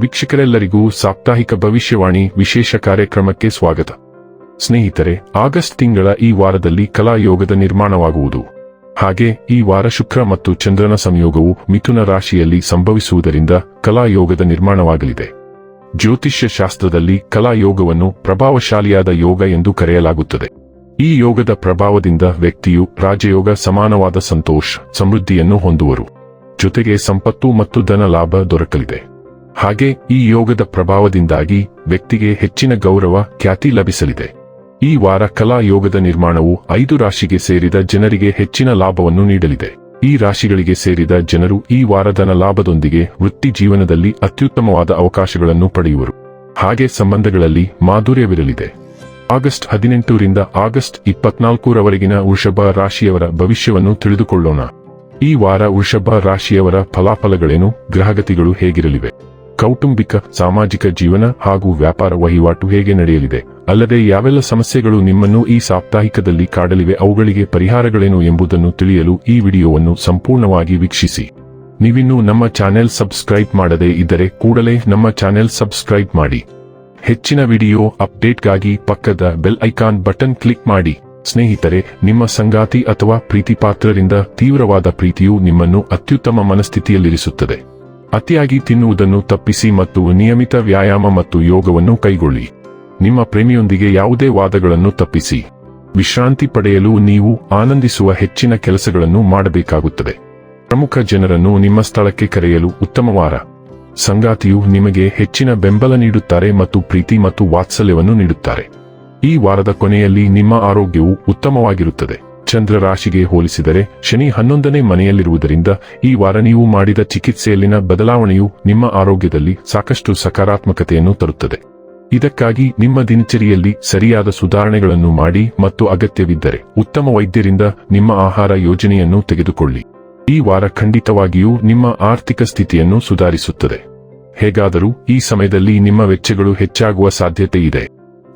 ವೀಕ್ಷಕರೆಲ್ಲರಿಗೂ ಸಾಪ್ತಾಹಿಕ ಭವಿಷ್ಯವಾಣಿ ವಿಶೇಷ ಕಾರ್ಯಕ್ರಮಕ್ಕೆ ಸ್ವಾಗತ. ಸ್ನೇಹಿತರೆ, ಆಗಸ್ಟ್ ತಿಂಗಳ ಈ ವಾರದಲ್ಲಿ ಕಲಾಯೋಗದ ನಿರ್ಮಾಣವಾಗುವುದು. ಹಾಗೆ ಈ ವಾರ ಶುಕ್ರ ಮತ್ತು ಚಂದ್ರನ ಸಂಯೋಗವು ಮಿಥುನ ರಾಶಿಯಲ್ಲಿ ಸಂಭವಿಸುವುದರಿಂದ ಕಲಾಯೋಗದ ನಿರ್ಮಾಣವಾಗಲಿದೆ. ಜ್ಯೋತಿಷ್ಯ ಶಾಸ್ತ್ರದಲ್ಲಿ ಕಲಾಯೋಗವನ್ನು ಪ್ರಭಾವಶಾಲಿಯಾದ ಯೋಗ ಎಂದು ಕರೆಯಲಾಗುತ್ತದೆ. ಈ ಯೋಗದ ಪ್ರಭಾವದಿಂದ ವ್ಯಕ್ತಿಯು ರಾಜಯೋಗ ಸಮಾನವಾದ ಸಂತೋಷ, ಸಮೃದ್ಧಿಯನ್ನು ಹೊಂದುವರು. ಜೊತೆಗೆ ಸಂಪತ್ತು ಮತ್ತು ಧನ ಲಾಭ ದೊರಕಲಿದೆ. ಹಾಗೆ ಈ ಯೋಗದ ಪ್ರಭಾವದಿಂದಾಗಿ ವ್ಯಕ್ತಿಗೆ ಹೆಚ್ಚಿನ ಗೌರವ, ಖ್ಯಾತಿ ಲಭಿಸಲಿದೆ. ಈ ವಾರ ಕಲಾ ಯೋಗದ ನಿರ್ಮಾಣವು ಐದು ರಾಶಿಗೆ ಸೇರಿದ ಜನರಿಗೆ ಹೆಚ್ಚಿನ ಲಾಭವನ್ನು ನೀಡಲಿದೆ. ಈ ರಾಶಿಗಳಿಗೆ ಸೇರಿದ ಜನರು ಈ ವಾರಧನ ಲಾಭದೊಂದಿಗೆ ವೃತ್ತಿ ಜೀವನದಲ್ಲಿ ಅತ್ಯುತ್ತಮವಾದ ಅವಕಾಶಗಳನ್ನು ಪಡೆಯುವರು. ಹಾಗೆ ಸಂಬಂಧಗಳಲ್ಲಿ ಮಾಧುರ್ಯವಿರಲಿದೆ. ಆಗಸ್ಟ್ ಹದಿನೆಂಟರಿಂದ ಆಗಸ್ಟ್ ಇಪ್ಪತ್ನಾಲ್ಕರವರೆಗಿನ ವೃಷಭ ರಾಶಿಯವರ ಭವಿಷ್ಯವನ್ನು ತಿಳಿದುಕೊಳ್ಳೋಣ. ಈ ವಾರ ವೃಷಭ ರಾಶಿಯವರ ಫಲಾಫಲಗಳೇನು, ಗ್ರಹಗತಿಗಳು ಹೇಗಿರಲಿವೆ? ಕೌಟುಂಬಿಕ, ಸಾಮಾಜಿಕ ಜೀವನ ಹಾಗೂ ವ್ಯಾಪಾರ ವಹಿವಾಟು ಹೇಗೆ ನಡೆಯಲಿದೆ? ಅಲ್ಲದೆ ಯಾವೆಲ್ಲ ಸಮಸ್ಯೆಗಳು ನಿಮ್ಮನ್ನು ಈ ಸಾಪ್ತಾಹಿಕದಲ್ಲಿ ಕಾಡಲಿವೆ, ಅವುಗಳಿಗೆ ಪರಿಹಾರಗಳೇನು ಎಂಬುದನ್ನು ತಿಳಿಯಲು ಈ ವಿಡಿಯೋವನ್ನು ಸಂಪೂರ್ಣವಾಗಿ ವೀಕ್ಷಿಸಿ. ನೀವಿನ್ನೂ ನಮ್ಮ ಚಾನೆಲ್ ಸಬ್ಸ್ಕ್ರೈಬ್ ಮಾಡದೇ ಇದ್ದರೆ ಕೂಡಲೇ ನಮ್ಮ ಚಾನೆಲ್ ಸಬ್ಸ್ಕ್ರೈಬ್ ಮಾಡಿ. ಹೆಚ್ಚಿನ ವಿಡಿಯೋ ಅಪ್ಡೇಟ್ಗಾಗಿ ಪಕ್ಕದ ಬೆಲ್ ಐಕಾನ್ ಬಟನ್ ಕ್ಲಿಕ್ ಮಾಡಿ. ಸ್ನೇಹಿತರೆ, ನಿಮ್ಮ ಸಂಗಾತಿ ಅಥವಾ ಪ್ರೀತಿಪಾತ್ರರಿಂದ ತೀವ್ರವಾದ ಪ್ರೀತಿಯು ನಿಮ್ಮನ್ನು ಅತ್ಯುತ್ತಮ ಮನಸ್ಥಿತಿಯಲ್ಲಿರಿಸುತ್ತದೆ. ಅತಿಯಾಗಿ ತಿನ್ನುವುದನ್ನು ತಪ್ಪಿಸಿ ಮತ್ತು ನಿಯಮಿತ ವ್ಯಾಯಾಮ ಮತ್ತು ಯೋಗವನ್ನು ಕೈಗೊಳ್ಳಿ. ನಿಮ್ಮ ಪ್ರೇಮಿಯೊಂದಿಗೆ ಯಾವುದೇ ವಾದಗಳನ್ನು ತಪ್ಪಿಸಿ. ವಿಶ್ರಾಂತಿ ಪಡೆಯಲು ನೀವು ಆನಂದಿಸುವ ಹೆಚ್ಚಿನ ಕೆಲಸಗಳನ್ನು ಮಾಡಬೇಕಾಗುತ್ತದೆ. ಪ್ರಮುಖ ಜನರನ್ನು ನಿಮ್ಮ ಸ್ಥಳಕ್ಕೆ ಕರೆಯಲು ಉತ್ತಮವಾರ ಸಂಗಾತಿಯು ನಿಮಗೆ ಹೆಚ್ಚಿನ ಬೆಂಬಲ ನೀಡುತ್ತಾರೆ ಮತ್ತು ಪ್ರೀತಿ ಮತ್ತು ವಾತ್ಸಲ್ಯವನ್ನು ನೀಡುತ್ತಾರೆ. ಈ ವಾರದ ಕೊನೆಯಲ್ಲಿ ನಿಮ್ಮ ಆರೋಗ್ಯವು ಉತ್ತಮವಾಗಿರುತ್ತದೆ. ಚಂದ್ರ ರಾಶಿಗೆ ಹೋಲಿಸಿದರೆ ಶನಿ ಹನ್ನೊಂದನೇ ಮನೆಯಲ್ಲಿರುವುದರಿಂದ ಈ ವಾರ ನೀವು ಮಾಡಿದ ಚಿಕಿತ್ಸೆಯಲ್ಲಿನ ಬದಲಾವಣೆಯು ನಿಮ್ಮ ಆರೋಗ್ಯದಲ್ಲಿ ಸಾಕಷ್ಟು ಸಕಾರಾತ್ಮಕತೆಯನ್ನು ತರುತ್ತದೆ. ಇದಕ್ಕಾಗಿ ನಿಮ್ಮ ದಿನಚರಿಯಲ್ಲಿ ಸರಿಯಾದ ಸುಧಾರಣೆಗಳನ್ನು ಮಾಡಿ ಮತ್ತು ಅಗತ್ಯವಿದ್ದರೆ ಉತ್ತಮ ವೈದ್ಯರಿಂದ ನಿಮ್ಮ ಆಹಾರ ಯೋಜನೆಯನ್ನು ತೆಗೆದುಕೊಳ್ಳಿ. ಈ ವಾರ ಖಂಡಿತವಾಗಿಯೂ ನಿಮ್ಮ ಆರ್ಥಿಕ ಸ್ಥಿತಿಯನ್ನು ಸುಧಾರಿಸುತ್ತದೆ. ಹೇಗಾದರೂ ಈ ಸಮಯದಲ್ಲಿ ನಿಮ್ಮ ವೆಚ್ಚಗಳು ಹೆಚ್ಚಾಗುವ ಸಾಧ್ಯತೆ ಇದೆ.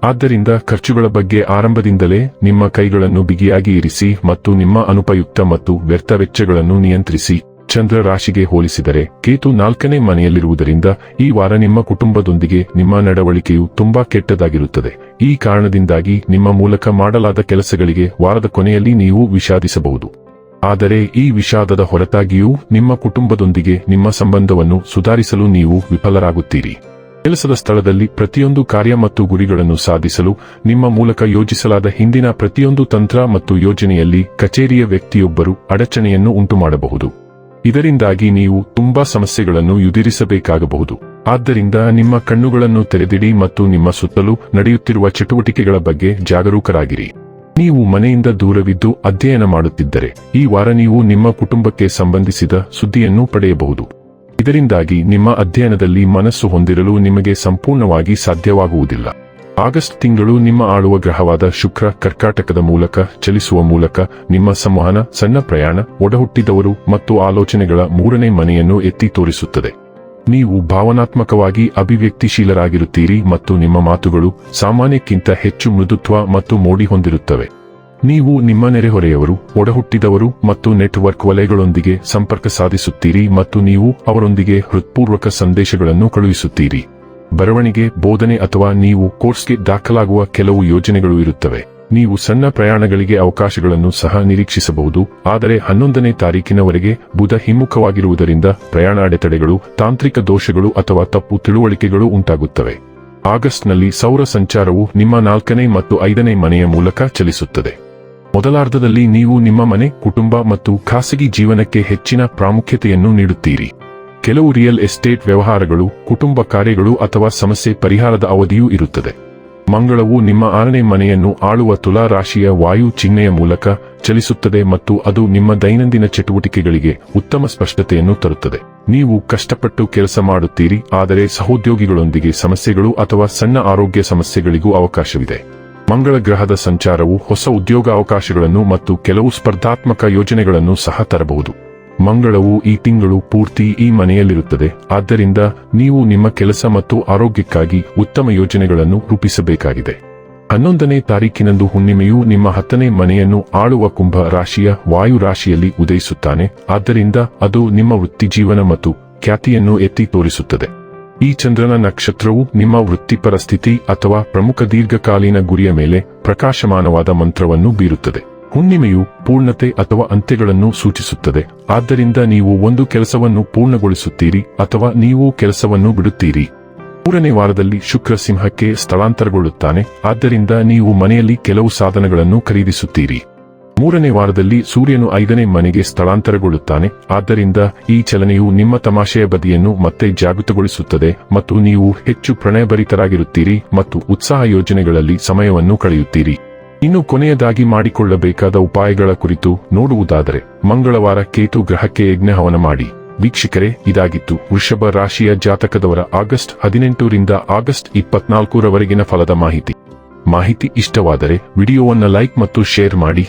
ಆದ್ದರಿಂದ ಖರ್ಚುಗಳ ಬಗ್ಗೆ ಆರಂಭದಿಂದಲೇ ನಿಮ್ಮ ಕೈಗಳನ್ನು ಬಿಗಿಯಾಗಿ ಇರಿಸಿ ಮತ್ತು ನಿಮ್ಮ ಅನುಪಯುಕ್ತ ಮತ್ತು ವ್ಯರ್ಥ ವೆಚ್ಚಗಳನ್ನು ನಿಯಂತ್ರಿಸಿ ಚಂದ್ರ ರಾಶಿಗೆ ಹೋಲಿಸಿದರೆ ಕೇತು ನಾಲ್ಕನೇ ಮನೆಯಲ್ಲಿರುವುದರಿಂದ ಈ ವಾರ ನಿಮ್ಮ ಕುಟುಂಬದೊಂದಿಗೆ ನಿಮ್ಮ ನಡವಳಿಕೆಯು ತುಂಬಾ ಕೆಟ್ಟದಾಗಿರುತ್ತದೆ. ಈ ಕಾರಣದಿಂದಾಗಿ ನಿಮ್ಮ ಮೂಲಕ ಮಾಡಲಾದ ಕೆಲಸಗಳಿಗೆ ವಾರದ ಕೊನೆಯಲ್ಲಿ ನೀವು ವಿಷಾದಿಸಬಹುದು. ಆದರೆ ಈ ವಿಷಾದದ ಹೊರತಾಗಿಯೂ ನಿಮ್ಮ ಕುಟುಂಬದೊಂದಿಗೆ ನಿಮ್ಮ ಸಂಬಂಧವನ್ನು ಸುಧಾರಿಸಲು ನೀವು ವಿಫಲರಾಗುತ್ತೀರಿ. ಕೆಲಸದ ಸ್ಥಳದಲ್ಲಿ ಪ್ರತಿಯೊಂದು ಕಾರ್ಯ ಮತ್ತು ಗುರಿಗಳನ್ನು ಸಾಧಿಸಲು ನಿಮ್ಮ ಮೂಲಕ ಯೋಜಿಸಲಾದ ಹಿಂದಿನ ಪ್ರತಿಯೊಂದು ತಂತ್ರ ಮತ್ತು ಯೋಜನೆಯಲ್ಲಿ ಕಚೇರಿಯ ವ್ಯಕ್ತಿಯೊಬ್ಬರು ಅಡಚಣೆಯನ್ನು ಉಂಟುಮಾಡಬಹುದು. ಇದರಿಂದಾಗಿ ನೀವು ತುಂಬಾ ಸಮಸ್ಯೆಗಳನ್ನು ಎದುರಿಸಬೇಕಾಗಬಹುದು. ಆದ್ದರಿಂದ ನಿಮ್ಮ ಕಣ್ಣುಗಳನ್ನು ತೆರೆದಿಡಿ ಮತ್ತು ನಿಮ್ಮ ಸುತ್ತಲೂ ನಡೆಯುತ್ತಿರುವ ಚಟುವಟಿಕೆಗಳ ಬಗ್ಗೆ ಜಾಗರೂಕರಾಗಿರಿ. ನೀವು ಮನೆಯಿಂದ ದೂರವಿದ್ದು ಅಧ್ಯಯನ ಮಾಡುತ್ತಿದ್ದರೆ, ಈ ವಾರ ನೀವು ನಿಮ್ಮ ಕುಟುಂಬಕ್ಕೆ ಸಂಬಂಧಿಸಿದ ಸುದ್ದಿಯನ್ನು ಪಡೆಯಬಹುದು. ಇದರಿಂದಾಗಿ ನಿಮ್ಮ ಅಧ್ಯಯನದಲ್ಲಿ ಮನಸ್ಸು ಹೊಂದಿರಲು ನಿಮಗೆ ಸಂಪೂರ್ಣವಾಗಿ ಸಾಧ್ಯವಾಗುವುದಿಲ್ಲ. ಆಗಸ್ಟ್ ತಿಂಗಳು ನಿಮ್ಮ ಆಳುವ ಗ್ರಹವಾದ ಶುಕ್ರ ಕರ್ಕಾಟಕದ ಮೂಲಕ ಚಲಿಸುವ ಮೂಲಕ ನಿಮ್ಮ ಸಂವಹನ, ಸಣ್ಣ ಪ್ರಯಾಣ, ಒಡಹುಟ್ಟಿದವರು ಮತ್ತು ಆಲೋಚನೆಗಳ ಮೂರನೇ ಮನೆಯನ್ನು ಎತ್ತಿ ತೋರಿಸುತ್ತದೆ. ನೀವು ಭಾವನಾತ್ಮಕವಾಗಿ ಅಭಿವ್ಯಕ್ತಿಶೀಲರಾಗಿರುತ್ತೀರಿ ಮತ್ತು ನಿಮ್ಮ ಮಾತುಗಳು ಸಾಮಾನ್ಯಕ್ಕಿಂತ ಹೆಚ್ಚು ಮೃದುತ್ವ ಮತ್ತು ಮೋಡಿ ಹೊಂದಿರುತ್ತವೆ. ನೀವು ನಿಮ್ಮ ನೆರೆಹೊರೆಯವರು, ಒಡಹುಟ್ಟಿದವರು ಮತ್ತು ನೆಟ್ವರ್ಕ್ ವಲಯಗಳೊಂದಿಗೆ ಸಂಪರ್ಕ ಸಾಧಿಸುತ್ತೀರಿ ಮತ್ತು ನೀವು ಅವರೊಂದಿಗೆ ಹೃತ್ಪೂರ್ವಕ ಸಂದೇಶಗಳನ್ನು ಕಳುಹಿಸುತ್ತೀರಿ. ಬರವಣಿಗೆ, ಬೋಧನೆ ಅಥವಾ ನೀವು ಕೋರ್ಸ್ಗೆ ದಾಖಲಾಗುವ ಕೆಲವು ಯೋಜನೆಗಳು ಇರುತ್ತವೆ. ನೀವು ಸಣ್ಣ ಪ್ರಯಾಣಗಳಿಗೆ ಅವಕಾಶಗಳನ್ನು ಸಹ ನಿರೀಕ್ಷಿಸಬಹುದು, ಆದರೆ ಹನ್ನೊಂದನೇ ತಾರೀಕಿನವರೆಗೆ ಬುಧ ಹಿಮ್ಮುಖವಾಗಿರುವುದರಿಂದ ಪ್ರಯಾಣ ಅಡೆತಡೆಗಳು, ತಾಂತ್ರಿಕ ದೋಷಗಳು ಅಥವಾ ತಪ್ಪು ತಿಳುವಳಿಕೆಗಳು ಉಂಟಾಗುತ್ತವೆ. ಆಗಸ್ಟ್ನಲ್ಲಿ ಸೌರ ಸಂಚಾರವು ನಿಮ್ಮ ನಾಲ್ಕನೇ ಮತ್ತು ಐದನೇ ಮನೆಯ ಮೂಲಕ ಚಲಿಸುತ್ತದೆ. ಮೊದಲಾರ್ಧದಲ್ಲಿ ನೀವು ನಿಮ್ಮ ಮನೆ, ಕುಟುಂಬ ಮತ್ತು ಖಾಸಗಿ ಜೀವನಕ್ಕೆ ಹೆಚ್ಚಿನ ಪ್ರಾಮುಖ್ಯತೆಯನ್ನು ನೀಡುತ್ತೀರಿ. ಕೆಲವು ರಿಯಲ್ ಎಸ್ಟೇಟ್ ವ್ಯವಹಾರಗಳು, ಕುಟುಂಬ ಕಾರ್ಯಗಳು ಅಥವಾ ಸಮಸ್ಯೆ ಪರಿಹಾರದ ಅವಧಿಯೂ ಇರುತ್ತದೆ. ಮಂಗಳವು ನಿಮ್ಮ ಆರನೇ ಮನೆಯನ್ನು ಆಳುವ ತುಲಾ ರಾಶಿಯ ವಾಯು ಚಿಹ್ನೆಯ ಮೂಲಕ ಚಲಿಸುತ್ತದೆ ಮತ್ತು ಅದು ನಿಮ್ಮ ದೈನಂದಿನ ಚಟುವಟಿಕೆಗಳಿಗೆ ಉತ್ತಮ ಸ್ಪಷ್ಟತೆಯನ್ನು ತರುತ್ತದೆ. ನೀವು ಕಷ್ಟಪಟ್ಟು ಕೆಲಸ ಮಾಡುತ್ತೀರಿ, ಆದರೆ ಸಹೋದ್ಯೋಗಿಗಳೊಂದಿಗೆ ಸಮಸ್ಯೆಗಳು ಅಥವಾ ಸಣ್ಣ ಆರೋಗ್ಯ ಸಮಸ್ಯೆಗಳಿಗೂ ಅವಕಾಶವಿದೆ. ಮಂಗಳ ಗ್ರಹದ ಸಂಚಾರವು ಹೊಸ ಉದ್ಯೋಗಾವಕಾಶಗಳನ್ನು ಮತ್ತು ಕೆಲವು ಸ್ಪರ್ಧಾತ್ಮಕ ಯೋಜನೆಗಳನ್ನು ಸಹ ತರಬಹುದು. ಮಂಗಳವು ಈ ತಿಂಗಳು ಪೂರ್ತಿ ಈ ಮನೆಯಲ್ಲಿರುತ್ತದೆ. ಆದ್ದರಿಂದ ನೀವು ನಿಮ್ಮ ಕೆಲಸ ಮತ್ತು ಆರೋಗ್ಯಕ್ಕಾಗಿ ಉತ್ತಮ ಯೋಜನೆಗಳನ್ನು ರೂಪಿಸಬೇಕಾಗಿದೆ. ಹನ್ನೊಂದನೇ ತಾರೀಕಿನಂದು ಹುಣ್ಣಿಮೆಯು ನಿಮ್ಮ ಹತ್ತನೇ ಮನೆಯನ್ನು ಆಳುವ ಕುಂಭ ರಾಶಿಯ ವಾಯು ರಾಶಿಯಲ್ಲಿ ಉದಯಿಸುತ್ತಾನೆ. ಆದ್ದರಿಂದ ಅದು ನಿಮ್ಮ ವೃತ್ತಿಜೀವನ ಮತ್ತು ಖ್ಯಾತಿಯನ್ನು ಎತ್ತಿ ತೋರಿಸುತ್ತದೆ. ಈ ಚಂದ್ರನ ನಕ್ಷತ್ರವು ನಿಮ್ಮ ವೃತ್ತಿಪರ ಸ್ಥಿತಿ ಅಥವಾ ಪ್ರಮುಖ ದೀರ್ಘಕಾಲೀನ ಗುರಿಯ ಮೇಲೆ ಪ್ರಕಾಶಮಾನವಾದ ಮಂತ್ರವನ್ನು ಬೀರುತ್ತದೆ. ಹುಣ್ಣಿಮೆಯು ಪೂರ್ಣತೆ ಅಥವಾ ಅಂತ್ಯಗಳನ್ನು ಸೂಚಿಸುತ್ತದೆ. ಆದ್ದರಿಂದ ನೀವು ಒಂದು ಕೆಲಸವನ್ನು ಪೂರ್ಣಗೊಳಿಸುತ್ತೀರಿ ಅಥವಾ ನೀವು ಕೆಲಸವನ್ನು ಬಿಡುತ್ತೀರಿ. ಮೂರನೇ ವಾರದಲ್ಲಿ ಶುಕ್ರ ಸಿಂಹಕ್ಕೆ ಸ್ಥಳಾಂತರಗೊಳ್ಳುತ್ತಾನೆ. ಆದ್ದರಿಂದ ನೀವು ಮನೆಯಲ್ಲಿ ಕೆಲವು ಸಾಧನಗಳನ್ನು ಖರೀದಿಸುತ್ತೀರಿ. ಮೂರನೇ ವಾರದಲ್ಲಿ ಸೂರ್ಯನು ಐದನೇ ಮನೆಗೆ ಸ್ಥಳಾಂತರಗೊಳ್ಳುತ್ತಾನೆ. ಆದ್ದರಿಂದ ಈ ಚಲನೆಯು ನಿಮ್ಮ ತಮಾಷೆಯ ಬದಿಯನ್ನು ಮತ್ತೆ ಜಾಗೃತಗೊಳಿಸುತ್ತದೆ ಮತ್ತು ನೀವು ಹೆಚ್ಚು ಪ್ರಣಯಭರಿತರಾಗಿರುತ್ತೀರಿ ಮತ್ತು ಉತ್ಸಾಹ ಯೋಜನೆಗಳಲ್ಲಿ ಸಮಯವನ್ನು ಕಳೆಯುತ್ತೀರಿ. ಇನ್ನು ಕೊನೆಯದಾಗಿ ಮಾಡಿಕೊಳ್ಳಬೇಕಾದ ಉಪಾಯಗಳ ಕುರಿತು ನೋಡುವುದಾದರೆ, ಮಂಗಳವಾರ ಕೇತು ಗ್ರಹಕ್ಕೆ ಯಜ್ಞ ಹವನ ಮಾಡಿ. ವೀಕ್ಷಕರೇ, ಇದಾಗಿತ್ತು. ವೃಷಭ ರಾಶಿಯ ಜಾತಕದವರ ಆಗಸ್ಟ್ ಹದಿನೆಂಟರಿಂದ ಆಗಸ್ಟ್ ಇಪ್ಪತ್ನಾಲ್ಕರವರೆಗಿನ ಫಲದ ಮಾಹಿತಿ. ಮಾಹಿತಿ ಇಷ್ಟವಾದರೆ ವಿಡಿಯೋವನ್ನು ಲೈಕ್ ಮತ್ತು ಶೇರ್ ಮಾಡಿ.